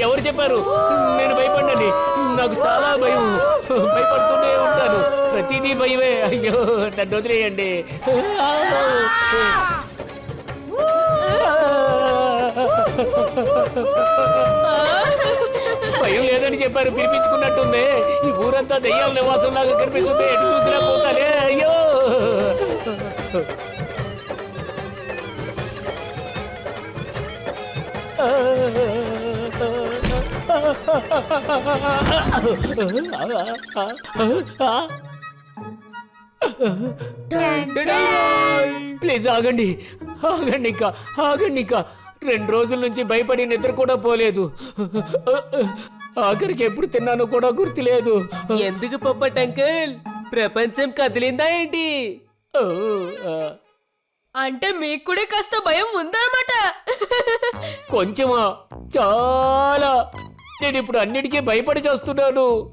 ఎవరు చెప్పారు? నేను భయపడ్డాని. నాకు చాలా భయం. భయపడుతూనే ఉంటాను. ప్రతిదీ భయమే. అయ్యో నన్ను వదిలేయండి. భయం లేదని చెప్పారు. పిలిపించుకున్నట్టుంది. ఈ ఊరంతా దెయ్యాల నివాసం లాగా కనిపిస్తుంది. ప్లీజ్ ఆగండి. ఆగండి ఇంకా ఆగండి ఇంకా. రెండు రోజుల నుంచి భయపడి నిద్ర కూడా పోలేదు. ఆఖరికి ఎప్పుడు తిన్నానో కూడా గుర్తులేదు. ఎందుకు పొప్పట్ అంకుల్? ప్రపంచం కదిలిందా ఏంటి? అంటే మీకు కూడా కాస్త భయం ఉందన్నమాట. కొంచెమా? చాలా. నేను ఇప్పుడు అన్నిటికీ భయపడి చేస్తున్నాను.